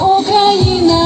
Україна,